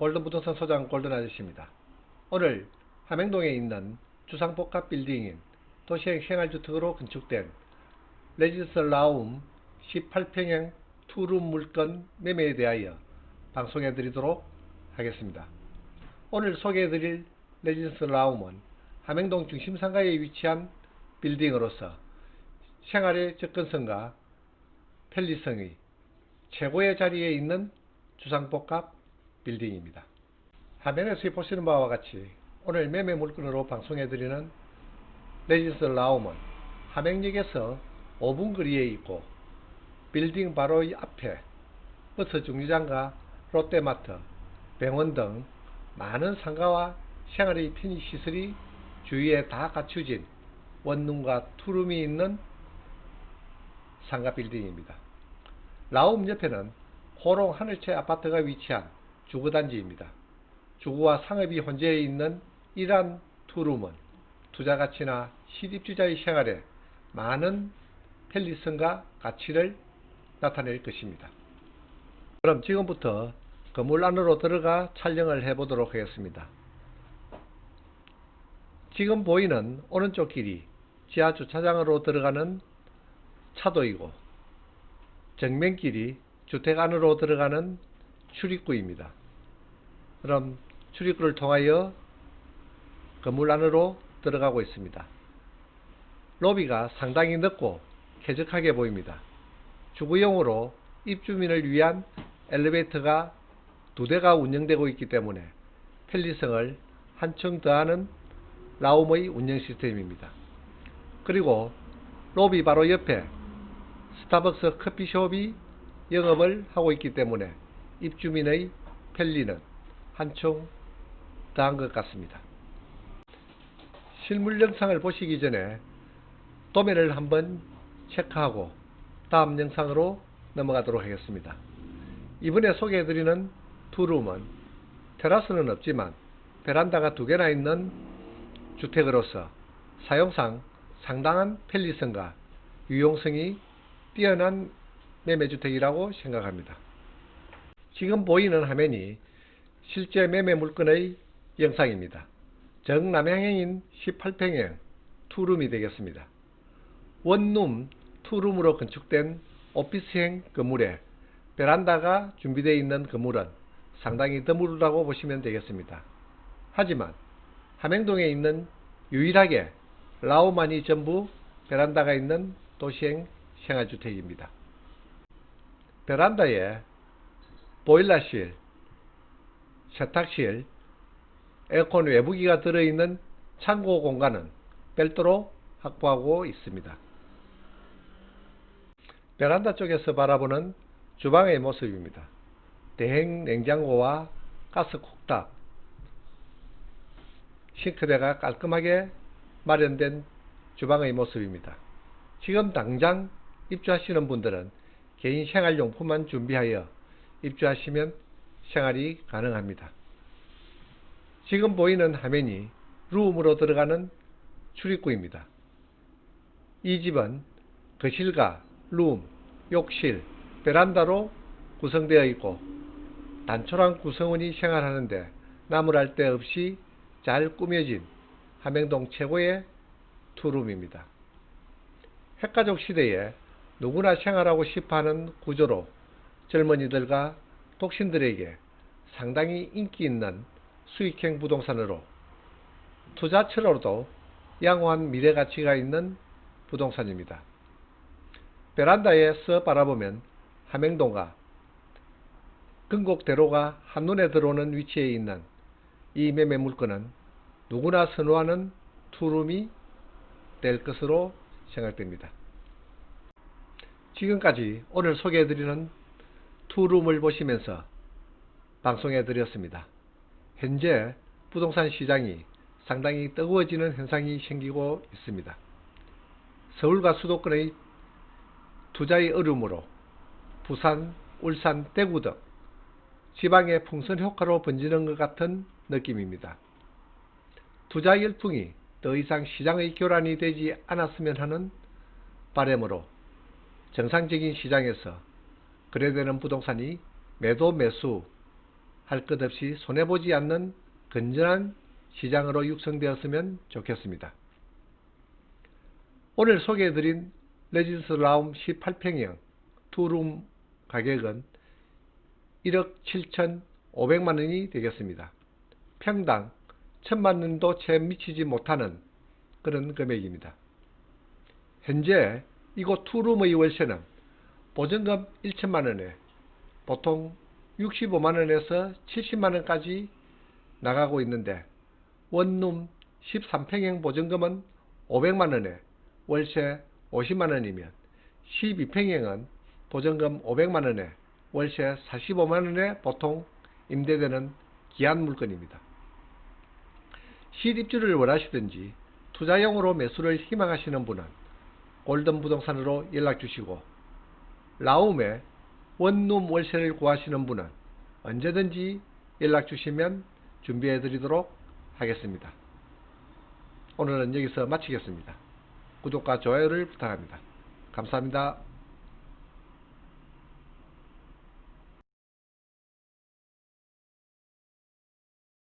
골든 부동산 소장 골든 아저씨입니다. 오늘 함행동에 있는 주상복합 빌딩인 도시행 생활주택으로 건축된 레지스 라움 18평형 투룸 물건 매매에 대하여 방송해 드리도록 하겠습니다. 오늘 소개해 드릴 레지스 라움은 함행동 중심 상가에 위치한 빌딩으로서 생활의 접근성과 편리성의 최고의 자리에 있는 주상복합 빌딩입니다. 화면에서 보시는 바와 같이 오늘 매매 물건으로 방송해드리는 레지스 라움은 함행역에서 5분 거리에 있고 빌딩 바로 앞에 버스 정류장과 롯데마트, 병원 등 많은 상가와 생활의 편의시설이 주위에 다 갖추진 원룸과 투룸이 있는 상가 빌딩입니다. 라움 옆에는 호롱 하늘채 아파트가 위치한 주거단지입니다. 주거와 상업이 혼재해 있는 이러한 투룸은 투자 가치나 실입주자의 생활에 많은 편리성과 가치를 나타낼 것입니다. 그럼 지금부터 건물 안으로 들어가 촬영을 해보도록 하겠습니다. 지금 보이는 오른쪽 길이 지하 주차장으로 들어가는 차도이고 정면길이 주택 안으로 들어가는 출입구입니다. 그럼 출입구를 통하여 건물 안으로 들어가고 있습니다. 로비가 상당히 넓고 쾌적하게 보입니다. 주거용으로 입주민을 위한 엘리베이터가 두 대가 운영되고 있기 때문에 편리성을 한층 더하는 라움의 운영 시스템입니다. 그리고 로비 바로 옆에 스타벅스 커피숍이 영업을 하고 있기 때문에 입주민의 편리는 한층 더한 것 같습니다. 실물 영상을 보시기 전에 도면을 한번 체크하고 다음 영상으로 넘어가도록 하겠습니다. 이번에 소개해드리는 투룸은 테라스는 없지만 베란다가 두 개나 있는 주택으로서 사용상 상당한 편리성과 유용성이 뛰어난 매매주택이라고 생각합니다. 지금 보이는 화면이 실제 매매 물건의 영상입니다. 정남향형인 18평형 투룸이 되겠습니다. 원룸 투룸으로 건축된 오피스형 건물에 베란다가 준비되어 있는 건물은 상당히 드물다고 보시면 되겠습니다. 하지만 함행동에 있는 유일하게 라오만이 전부 베란다가 있는 도시형 생활주택입니다. 베란다에 보일러실, 세탁실, 에어컨 외부기가 들어있는 창고 공간은 별도로 확보하고 있습니다. 베란다 쪽에서 바라보는 주방의 모습입니다. 대행 냉장고와 가스 콕탑, 싱크대가 깔끔하게 마련된 주방의 모습입니다. 지금 당장 입주하시는 분들은 개인 생활용품만 준비하여 입주하시면 생활이 가능합니다. 지금 보이는 화면이 룸으로 들어가는 출입구입니다. 이 집은 거실과 룸, 욕실, 베란다로 구성되어 있고 단촐한 구성원이 생활하는데 나무랄 데 없이 잘 꾸며진 함행동 최고의 투룸입니다. 핵가족 시대에 누구나 생활하고 싶어하는 구조로 젊은이들과 독신들에게 상당히 인기 있는 수익형 부동산으로 투자처로도 양호한 미래 가치가 있는 부동산입니다. 베란다에서 바라보면 함행동과 근곡대로가 한눈에 들어오는 위치에 있는 이 매매 물건은 누구나 선호하는 투룸이 될 것으로 생각됩니다. 지금까지 오늘 소개해드리는 투룸을 보시면서 방송해 드렸습니다. 현재 부동산 시장이 상당히 뜨거워지는 현상이 생기고 있습니다. 서울과 수도권의 투자의 어려움으로 부산, 울산, 대구 등 지방의 풍선 효과로 번지는 것 같은 느낌입니다. 투자 열풍이 더 이상 시장의 교란이 되지 않았으면 하는 바람으로 정상적인 시장에서 거래되는 부동산이 매도 매수 할 것 없이 손해보지 않는 건전한 시장으로 육성되었으면 좋겠습니다. 오늘 소개해드린 레지스 라움 18평형 투룸 가격은 1억 7,500만원이 되겠습니다. 평당 1천만원도 채 미치지 못하는 그런 금액입니다. 현재 이곳 투룸의 월세는 보증금 1천만원에 보통 65만원에서 70만원까지 나가고 있는데 원룸 13평형 보증금은 500만원에 월세 50만원이면 12평형은 보증금 500만원에 월세 45만원에 보통 임대되는 기한 물건입니다. 실입주를 원하시든지 투자용으로 매수를 희망하시는 분은 골든 부동산으로 연락 주시고 라움에 원룸 월세를 구하시는 분은 언제든지 연락 주시면 준비해 드리도록 하겠습니다. 오늘은 여기서 마치겠습니다. 구독과 좋아요를 부탁합니다. 감사합니다.